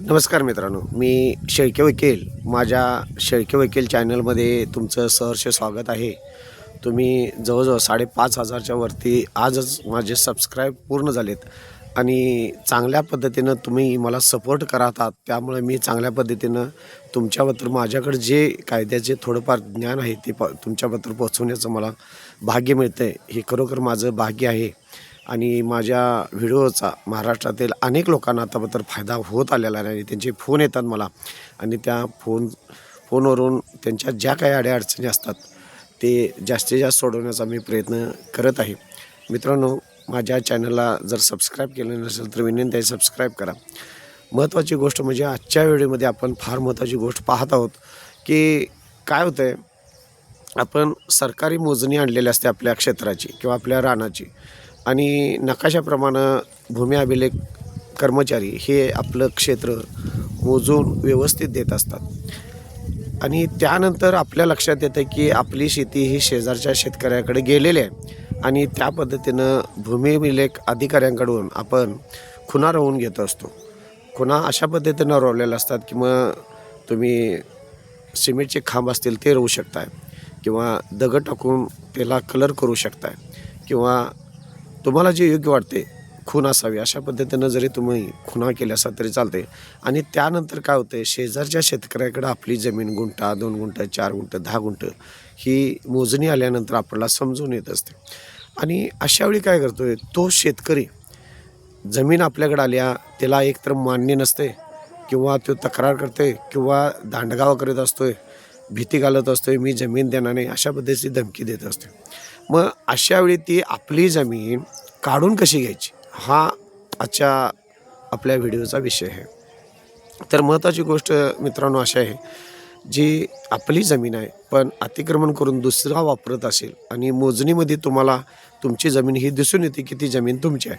नमस्कार मित्रांनो मी शेळके वकील. माझ्या शेळके वकील चॅनलमध्ये तुमचं सहर्ष स्वागत आहे. तुम्ही जवळजवळ साडेपाच हजारच्या वरती आजच माझे सबस्क्राईब पूर्ण झालेत. आणि चांगल्या पद्धतीनं तुम्ही मला सपोर्ट करत आहात त्यामुळे मी चांगल्या पद्धतीनं तुमच्याबद्दल माझ्याकडे जे कायद्याचे थोडंफार ज्ञान आहे ते प तुमच्याबद्दल पोहोचवण्याचं मला भाग्य मिळतं आहे हे खरोखर माझं भाग्य आहे. आणि माझ्या व्हिडिओचा महाराष्ट्रातील अनेक लोकांना आताबद्दल फायदा होत आलेला आहे आणि त्यांचे फोन येतात मला. आणि त्या फोन फोनवरून त्यांच्या ज्या काही अडीअडचणी असतात ते जास्तीत जास्त सोडवण्याचा मी प्रयत्न करत आहे. मित्रांनो माझ्या चॅनलला जर सबस्क्राईब केलं नसेल तर विनंती आहे सबस्क्राईब करा. महत्त्वाची गोष्ट म्हणजे आजच्या वेळेमध्ये आपण फार महत्त्वाची गोष्ट पाहत आहोत की काय होतं आहे आपण सरकारी मोजणी आणलेली असते आपल्या क्षेत्राची किंवा आपल्या रानाची. आणि नकाशाप्रमाणे भूमी अभिलेख कर्मचारी हे आपलं क्षेत्र मोजून व्यवस्थित देत असतात. आणि त्यानंतर आपल्या लक्षात येतं की आपली शेती ही शेजारच्या शेतकऱ्याकडे गेलेली आहे. आणि त्या पद्धतीनं भूमी अभिलेख अधिकाऱ्यांकडून आपण खुना रोवून घेत असतो. खुना अशा पद्धतीनं रोवलेल्या असतात की मग तुम्ही सिमेंटचे खांब असतील ते रोवू शकताय किंवा दगड टाकून त्याला कलर करू शकताय किंवा तुम्हाला जे योग्य वाटते खून असावी अशा पद्धतीनं जरी तुम्ही खुना केल्या असाल तरी चालते आणि त्यानंतर काय होते शेजारच्या शेतकऱ्याकडे आपली जमीन गुंठा दोन गुंठ चार गुंठ दहा गुंठ ही मोजणी आल्यानंतर आपल्याला समजून येत असते. आणि अशावेळी काय करतो आहे तो शेतकरी जमीन आपल्याकडे आल्या त्याला एकतर मान्य नसते किंवा तो तक्रार करते किंवा दांडगाव करीत असतोय भीती घालत असतो मी जमीन देणार नाही अशा पद्धतीची धमकी देत असते मग अशावेळी ती आपली जमीन काढून कशी घ्यायची? हा आजच्या आपल्या व्हिडिओचा विषय आहे. तर महत्त्वाची गोष्ट मित्रांनो अशी आहे जी आपली जमीन आहे पण अतिक्रमण करून दुसरा वापरत असेल आणि मोजणीमध्ये तुम्हाला तुमची जमीन ही दिसून येते की ती जमीन तुमची आहे.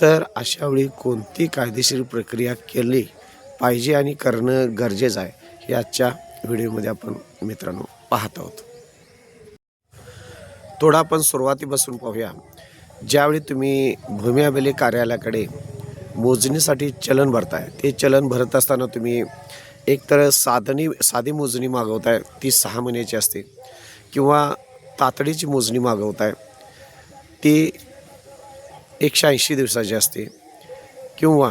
तर अशावेळी कोणती कायदेशीर प्रक्रिया केली पाहिजे आणि करणं गरजेचं आहे हे आजच्या व्हिडिओमध्ये आपण मित्रांनो पाहत आहोत. थोडं आपण सुरुवातीपासून पाहूया. ज्यावेळी तुम्ही भूमी अभिलेख कार्यालयाकडे मोजणीसाठी चलन भरताय ते चलन भरत असताना तुम्ही एकतर साधनी साधी मोजणी मागवताय ती सहा महिन्याची असते किंवा तातडीची मोजणी मागवताय ती एकशे ऐंशी दिवसाची असते किंवा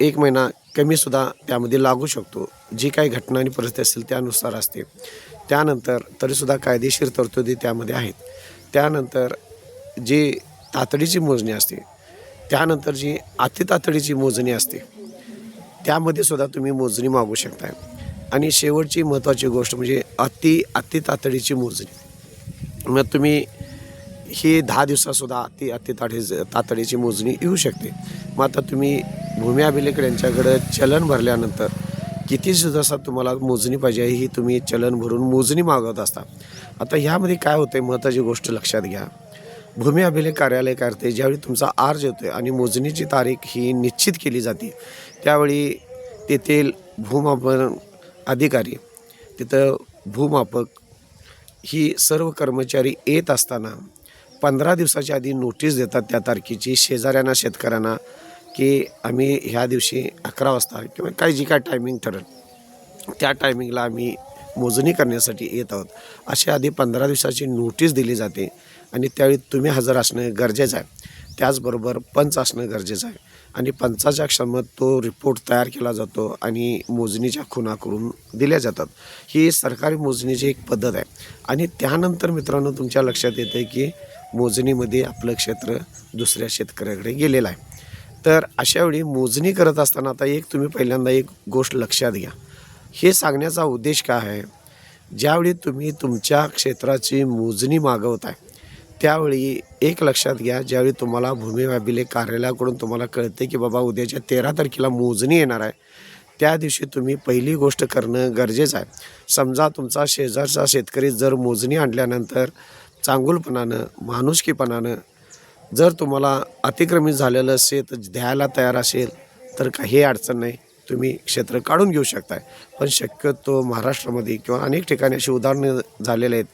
एक महिना कमीसुद्धा त्यामध्ये लागू शकतो. जी काही घटना आणि परिस्थिती असेल त्यानुसार असते. त्यानंतर तरीसुद्धा कायदेशीर तरतुदी त्यामध्ये आहेत. त्यानंतर जी तातडीची मोजणी असते त्यानंतर जी अतितातडीची मोजणी असते त्यामध्ये सुद्धा तुम्ही मोजणी मागू शकताय. आणि शेवटची महत्त्वाची गोष्ट म्हणजे अति अतितातडीची मोजणी. मग तुम्ही ही दहा दिवसातसुद्धा अति अति तातडीची मोजणी येऊ शकते. मग आता तुम्ही भूमी अभिलेख यांच्याकडं चलन भरल्यानंतर किती दिवसात तुम्हाला मोजणी पाहिजे आहे? ही तुम्ही चलन भरून मोजणी मागवत असता. आता ह्यामध्ये काय होतं महत्त्वाची गोष्ट लक्षात घ्या. भूमी अभिलेख कार्यालय करते ज्यावेळी तुमचा अर्ज येतो आणि मोजणीची तारीख ही निश्चित केली जाते त्यावेळी तेथील भूमापन अधिकारी तिथं भूमापक ही सर्व कर्मचारी येत असताना पंधरा दिवसाच्या आधी नोटीस देतात त्या तारखेची. शेजाऱ्यांना शेतकऱ्यांना की आम्ही ह्या दिवशी अकरा वाजता किंवा काही जी काय टायमिंग ठरेल त्या टायमिंगला आम्ही मोजणी करण्यासाठी येत आहोत. अशी आधी पंधरा दिवसाची नोटीस दिली जाते आणि त्यावेळी तुम्ही हजर असणं गरजेचं आहे. त्याचबरोबर पंच असणं गरजेचं आहे. आणि पंचाच्या क्षमत तो रिपोर्ट तयार केला जातो आणि मोजणीच्या खुणा करून दिल्या जातात. ही सरकारी मोजणीची एक पद्धत आहे. आणि त्यानंतर मित्रांनो तुमच्या लक्षात येतं की मोजणीमध्ये आपलं क्षेत्र दुसऱ्या शेतकऱ्याकडे गेलेलं आहे. तर अशावेळी मोजणी करत असताना आता एक तुम्ही पहिल्यांदा एक गोष्ट लक्षात घ्या. हे सांगण्याचा उद्देश काय आहे? ज्यावेळी तुम्ही तुमच्या क्षेत्राची मोजणी मागवताय त्यावेळी एक लक्षात घ्या ज्यावेळी तुम्हाला भूमी अभिलेख कार्यालयाकडून तुम्हाला कळते की बाबा उद्याच्या तेरा तारखेला मोजणी येणार आहे त्या दिवशी तुम्ही पहिली गोष्ट करणं गरजेचं आहे. समजा तुमचा शेजारचा शेतकरी जर मोजणी आणल्यानंतर चांगुलपणानं माणुसकीपणानं जर तुम्हाला अतिक्रमित झालेलं शेत द्यायला तयार असेल तर काही अडचण नाही. तुम्ही क्षेत्र काढून घेऊ शकताय. पण शक्यतो महाराष्ट्रामध्ये किंवा अनेक ठिकाणी अशी उदाहरणं झालेले आहेत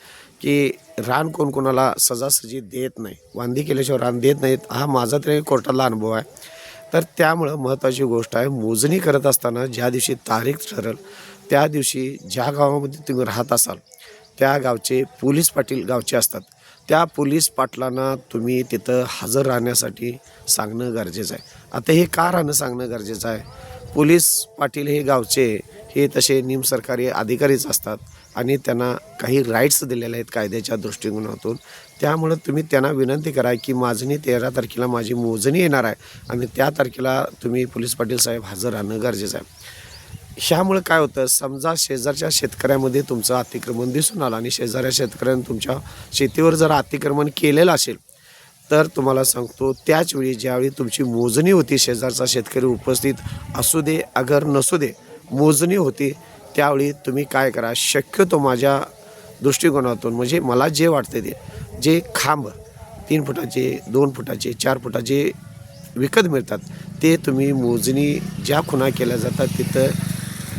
की रान कोण कोणाला सजासजी देत नाही. वांदी केल्याशिवाय रान देत नाहीत. हा माझा तरी कोर्टातला अनुभव आहे. तर त्यामुळं महत्त्वाची गोष्ट आहे मोजणी करत असताना ज्या दिवशी तारीख ठरेल त्या दिवशी ज्या गावामध्ये तुम्ही राहत असाल त्या गावचे पोलीस पाटील गावचे असतात. त्या पोलीस पाटलांना तुम्ही तिथं हजर राहण्यासाठी सांगणं गरजेचं आहे. आता हे का राहणं सांगणं गरजेचं आहे? पोलीस पाटील हे गावचे हे तसे निमसरकारी अधिकारीच असतात आणि त्यांना काही राईट्स दिलेले आहेत कायद्याच्या दृष्टिकोनातून. त्यामुळं तुम्ही त्यांना विनंती करा की माझणी तेरा तारखेला माझी मोजणी येणार आहे आणि त्या तारखेला तुम्ही पोलीस पाटील साहेब हजर राहणं गरजेचं आहे. ह्यामुळं काय होतं समजा शेजारच्या शेतकऱ्यामध्ये तुमचं अतिक्रमण दिसून आलं आणि शेजाऱ्या शेतकऱ्यानं तुमच्या शेतीवर जर अतिक्रमण केलेलं असेल तर तुम्हाला सांगतो त्याच वेळी ज्यावेळी तुमची मोजणी होती शेजारचा शेतकरी उपस्थित असू दे अगर नसू दे मोजणी होती त्यावेळी तुम्ही काय करा शक्यतो माझ्या दृष्टिकोनातून म्हणजे मला जे वाटते ते जे खांब तीन फुटाचे दोन फुटाचे चार फुटाचे विकत मिळतात ते तुम्ही मोजणी ज्या खुणा केल्या जातात तिथं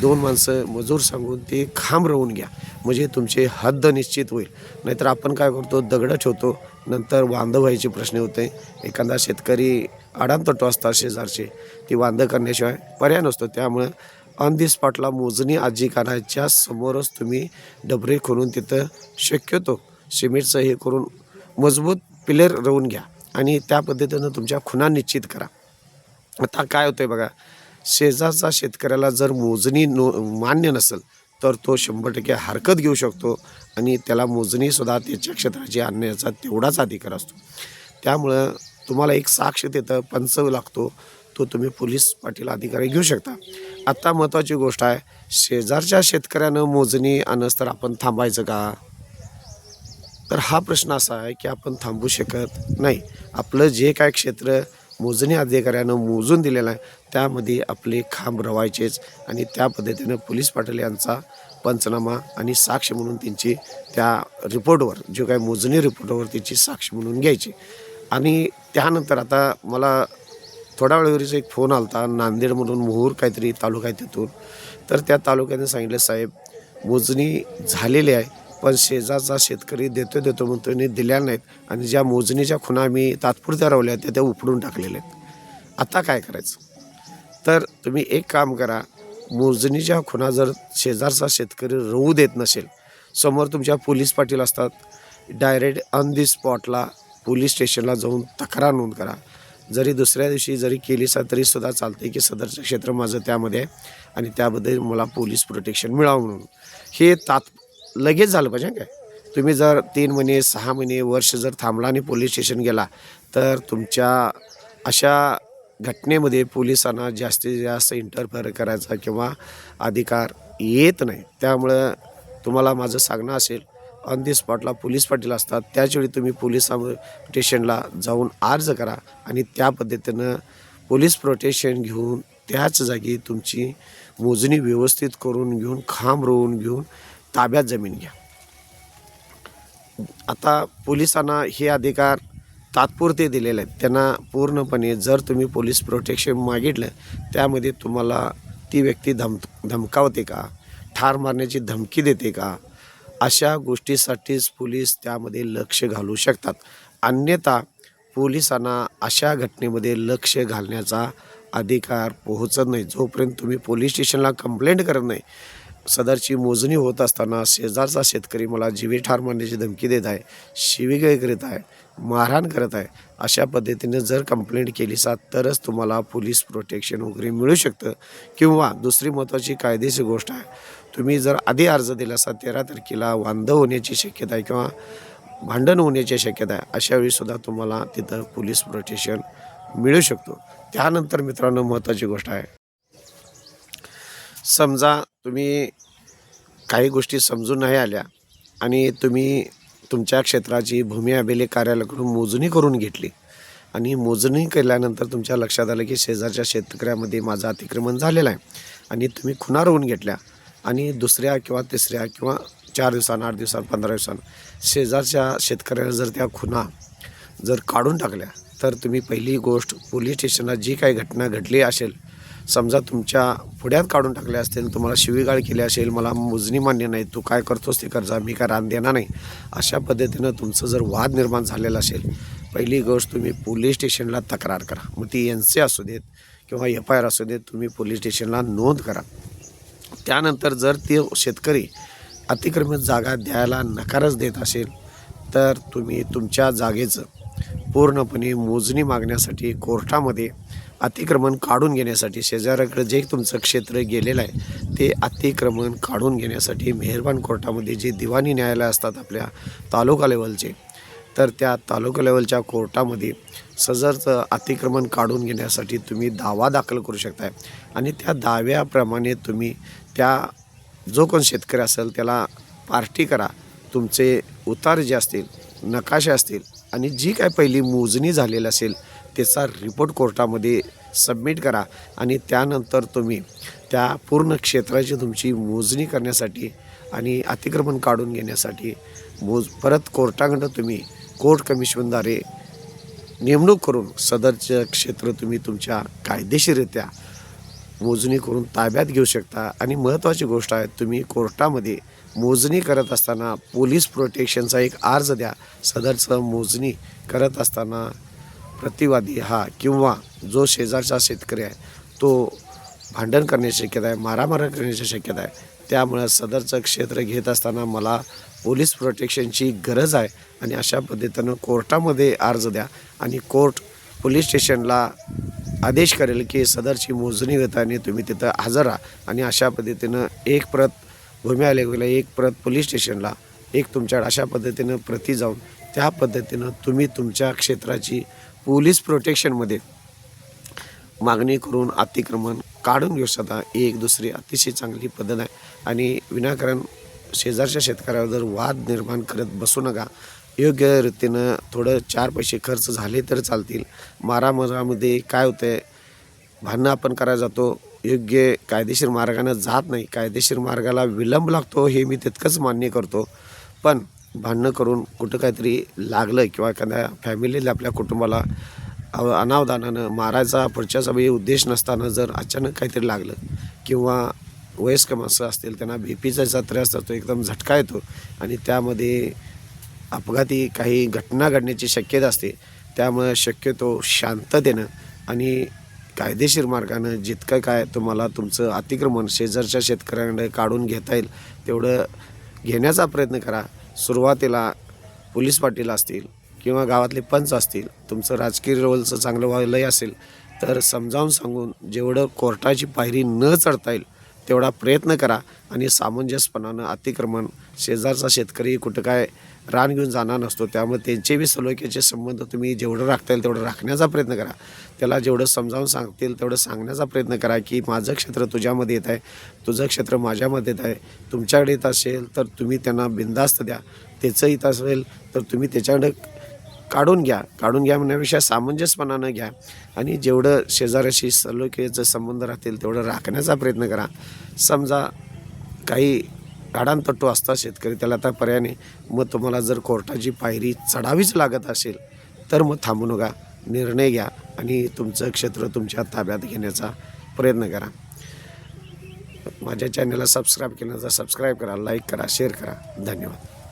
दोन माणसं मजूर सांगून ते खांब रवून घ्या. म्हणजे तुमचे हद्द निश्चित होईल. नाहीतर आपण काय करतो दगडं ठेवतो. नंतर वांदं व्हायचे प्रश्न होते. एखादा शेतकरी अडांतटो असतात शेजारचे. ती वांदं करण्याशिवाय पर्याय नसतो. त्यामुळं ऑन दी स्पॉटला मोजणी आजी करायच्या समोरच तुम्ही डबरे खोलून तिथं शक्यतो सिमेंटचं हे करून मजबूत पिलर राहून घ्या. आणि त्या पद्धतीनं तुमच्या खुणा निश्चित करा. आता काय होतं आहे बघा. शेजारचा शेतकऱ्याला जर मोजणी नो मान्य नसेल तर तो शंभर टक्के हरकत घेऊ शकतो आणि त्याला मोजणीसुद्धा त्याच्या क्षेत्राची आणण्याचा तेवढाच अधिकार असतो. त्यामुळं तुम्हाला एक साक्ष तिथं पंच लागतो तो तुम्ही पोलीस पाटील अधिकारी घेऊ शकता. आत्ता महत्त्वाची गोष्ट आहे शेजारच्या शेतकऱ्यानं मोजणी आणस तर आपण थांबायचं का? तर हा प्रश्न असा आहे की आपण थांबू शकत नाही. आपलं जे काय क्षेत्र मोजणी अधिकाऱ्यानं मोजून दिलेला आहे. त्यामध्ये आपले खांब रवायचेच आणि त्या पद्धतीनं पोलीस पाटील यांचा पंचनामा आणि साक्ष म्हणून त्यांची त्या रिपोर्टवर जो काय मोजणी रिपोर्टवर त्याची साक्ष म्हणून घ्यायची. आणि त्यानंतर आता मला थोड्या वेळेवरच एक फोन आला होता नांदेड म्हणून मोहूर काहीतरी तालुका आहे तिथून. तर त्या तालुक्याने सांगितलं साहेब मोजणी झालेली आहे. पण शेजारचा शेतकरी देतो देतो म्हणून त्यांनी दिल्या नाहीत. आणि ज्या मोजणीच्या खुणा मी तात्पुरत्या रावल्या त्या त्या उपडून टाकलेल्या आहेत. आता काय करायचं? तर तुम्ही एक काम करा. मोजणीच्या खुणा जर शेजारचा शेतकरी रवू देत नसेल समोर तुमच्या पोलीस पाटील असतात डायरेक्ट ऑन दी स्पॉटला पोलीस स्टेशनला जाऊन तक्रार नोंद करा. जरी दुसऱ्या दिवशी जरी केली सा तरीसुद्धा चालते की सदरचं क्षेत्र माझं त्यामध्ये आहे. आणि त्याबद्दल मला पोलीस प्रोटेक्शन मिळावं म्हणून. हे तात लगेच झालं पाहिजे काय? तुम्ही जर तीन महिने सहा महिने वर्ष जर थांबला आणि पोलीस स्टेशन गेला तर तुमच्या अशा घटनेमध्ये पोलिसांना जास्तीत जास्त इंटरफेअर करायचा किंवा अधिकार येत नाही. त्यामुळं तुम्हाला माझं सांगणं असेल ऑन दी स्पॉटला पोलीस पाटील असतात त्याचवेळी तुम्ही पोलीस स्टेशनला जाऊन अर्ज करा आणि त्या पद्धतीनं पोलीस प्रोटेक्शन घेऊन त्याच जागी तुमची मोजणी व्यवस्थित करून घेऊन खांब रोवून घेऊन ताब्यात जमीन घ्या. आता पोलिसांना हे अधिकार तात्पुरते दिलेले आहेत. त्यांना पूर्णपणे जर तुम्ही पोलीस प्रोटेक्शन मागितलं त्यामध्ये तुम्हाला ती व्यक्ती धम धमकावते का? ठार मारण्याची धमकी देते का? अशा गोष्टीसाठीच पोलीस त्यामध्ये लक्ष घालू शकतात. अन्यथा पोलिसांना अशा घटनेमध्ये लक्ष घालण्याचा अधिकार पोहोचत नाही. जोपर्यंत तुम्ही पोलीस स्टेशनला कंप्लेंट करत नाही सदरची मोजणी होत असताना शेजारचा शेतकरी मला जीवे ठार मारण्याची धमकी देत आहे शिवीगाळ करीत आहे मारहाण करत आहे अशा पद्धतीने जर कंप्लेंट केली सा तरच तुम्हाला पोलीस प्रोटेक्शन वगैरे मिळू शकतं किंवा दुसरी महत्त्वाची कायदेशीर गोष्ट आहे तुम्ही जर आधी अर्ज दिला असा तेरा तारखेला वांदं होण्याची शक्यता आहे किंवा भांडण होण्याची शक्यता आहे अशा वेळीसुद्धा तुम्हाला तिथं पोलीस प्रोटेक्शन मिळू शकतो. त्यानंतर मित्रांनो महत्त्वाची गोष्ट आहे. समजा तुम्ही काही गोष्टी समजून नाही आल्या आणि तुम्ही तुमच्या क्षेत्राची भूमी अभिलेख कार्यालयाकडून मोजणी करून घेतली आणि मोजणी केल्यानंतर तुमच्या लक्षात आलं की शेजारच्या शेतकऱ्यामध्ये माझं अतिक्रमण झालेलं आहे आणि तुम्ही खुणा रोवून घेतल्या आणि दुसऱ्या किंवा तिसऱ्या किंवा चार दिवसांना आठ दिवसांना पंधरा दिवसांना शेजारच्या शेतकऱ्याला जर त्या खुणा जर काढून टाकल्या तर तुम्ही पहिली गोष्ट पोलीस स्टेशनला जी काही घटना घडली असेल समजा तुमच्या पुढ्यात काढून टाकले असतील तुम्हाला शिवीगाळ केली असेल मला मोजणी मान्य नाही तू काय करतोस ते कर्ज मी काय रान देणार नाही. अशा पद्धतीनं तुमचं जर वाद निर्माण झालेला असेल पहिली गोष्ट तुम्ही पोलीस स्टेशनला तक्रार करा. मग ती एन सी असू देत किंवा एफ आय आर असू देत तुम्ही पोलीस स्टेशनला नोंद करा. त्यानंतर जर ते शेतकरी अतिक्रमित जागा द्यायला नकारच देत असेल तर तुम्ही तुमच्या जागेचं पूर्णपणे मोजणी मागण्यासाठी कोर्टामध्ये अतिक्रमण काढून घेण्यासाठी शेजाऱ्याकडे जे तुमचं क्षेत्र गेलेलं आहे ते अतिक्रमण काढून घेण्यासाठी मेहरबान कोर्टामध्ये जे दिवाणी न्यायालय असतात आपल्या तालुका लेवलचे तर त्या तालुका लेवलच्या कोर्टामध्ये सजरचं अतिक्रमण काढून घेण्यासाठी तुम्ही दावा दाखल करू शकताय. आणि त्या दाव्याप्रमाणे तुम्ही त्या जो कोण शेतकरी असेल त्याला पार्टी करा. तुमचे उतार जे असतील नकाशे असतील आणि जी काय पहिली मोजणी झालेली असेल त्याचा रिपोर्ट कोर्टामध्ये सबमिट करा आणि त्यानंतर तुम्ही त्या पूर्ण क्षेत्राची तुमची मोजणी करण्यासाठी आणि अतिक्रमण काढून घेण्यासाठी मोज परत कोर्टाकडं तुम्ही कोर्ट कमिशनद्वारे नेमणूक करून सदरचं क्षेत्र तुम्ही तुमच्या कायदेशीररित्या मोजणी करून ताब्यात घेऊ शकता. आणि महत्त्वाची गोष्ट आहे तुम्ही कोर्टामध्ये मोजणी करत असताना पोलीस प्रोटेक्शनचा एक अर्ज द्या. सदरचं मोजणी करत असताना प्रतिवादी हा किंवा जो शेजारचा शेतकरी आहे तो भांडण करण्याची शक्यता आहे मारामार करण्याची शक्यता आहे. त्यामुळं सदरचं क्षेत्र घेत असताना मला पोलीस प्रोटेक्शनची गरज आहे. आणि अशा पद्धतीनं कोर्टामध्ये अर्ज द्या. आणि कोर्ट पोलीस स्टेशनला आदेश करेल की सदरची मोजणी घेताना तुम्ही तिथं हजर राहा. आणि अशा पद्धतीनं एक प्रत भूमी आयोगाला एक प्रत पोलीस स्टेशनला एक तुमच्याकडे अशा पद्धतीनं प्रती जाऊन त्या पद्धतीनं तुम्ही तुमच्या क्षेत्राची पोलीस प्रोटेक्शनमध्ये मागणी करून अतिक्रमण काढून घेऊ शकता. ही एक दुसरी अतिशय चांगली पद्धत आहे. आणि विनाकारण शेजारच्या शेतकऱ्यावर जर वाद निर्माण करत बसू नका. योग्य रीतीनं थोडं चार पैसे खर्च झाले तर चालतील. मारामारामध्ये काय होतं आहे भांडणं आपण करायला जातो. योग्य कायदेशीर मार्गानं जात नाही. कायदेशीर मार्गाला विलंब लागतो हे मी तितकंच मान्य करतो. पण भांडणं करून कुठं काहीतरी लागलं किंवा एखाद्या फॅमिलीला आपल्या कुटुंबाला अनावधानानं मारायचा पुढच्याचा वेळी उद्देश नसताना जर अचानक काहीतरी लागलं किंवा वयस्क माणसं असतील त्यांना बी पीचा त्रास असतो एकदम झटका येतो आणि त्यामध्ये अपघाती काही घटना घडण्याची शक्यता असते त्यामुळे शक्यतो शांततेनं आणि कायदेशीर मार्गानं जितकं काय तुम्हाला तुमचं अतिक्रमण शेजारच्या शेतकऱ्यांकडे काढून घेता येईल तेवढं घेण्याचा प्रयत्न करा. सुरुवातीला पोलीस पाटील असतील किंवा गावातले पंच असतील तुमचं राजकीय रोलचं चांगलं व्हायलंही असेल तर समजावून सांगून जेवढं कोर्टाची पायरी न चढता येईल तेवढा प्रयत्न करा आणि सामंजस्यपणानं अतिक्रमण शेजारचा शेतकरी कुठं काय रान घेऊन जाणार नसतो. त्यामुळे त्यांचे बी सलोख्याचे संबंध तुम्ही जेवढं राखता येईल तेवढं राखण्याचा प्रयत्न करा. त्याला जेवढं समजावून सांगतील तेवढं सांगण्याचा प्रयत्न करा की माझं क्षेत्र तुझ्यामध्ये येत आहे तुझं क्षेत्र माझ्यामध्ये येत आहे तुमच्याकडे येत असेल तर तुम्ही त्यांना बिंदास्त द्या. त्याचं येत असेल तर तुम्ही त्याच्याकडे काढून घ्या. काढून घ्या म्हणण्यापेक्षा सामंजस्यपणानं घ्या. आणि जेवढं शेजाऱ्याशी सलोख्याचं संबंध राहतील तेवढं राखण्याचा प्रयत्न करा. समजा काही गाडांतट्टू असतात शेतकरी त्याला आता पर्याय नाही. मग तुम्हाला जर कोर्टाची पायरी चढावीच लागत असेल तर मग थांबू नका. निर्णय घ्या आणि तुमचं क्षेत्र तुमच्या ताब्यात घेण्याचा प्रयत्न करा. माझ्या चॅनलला सबस्क्राईब केलं तर सबस्क्राईब करा लाईक करा शेअर करा. धन्यवाद.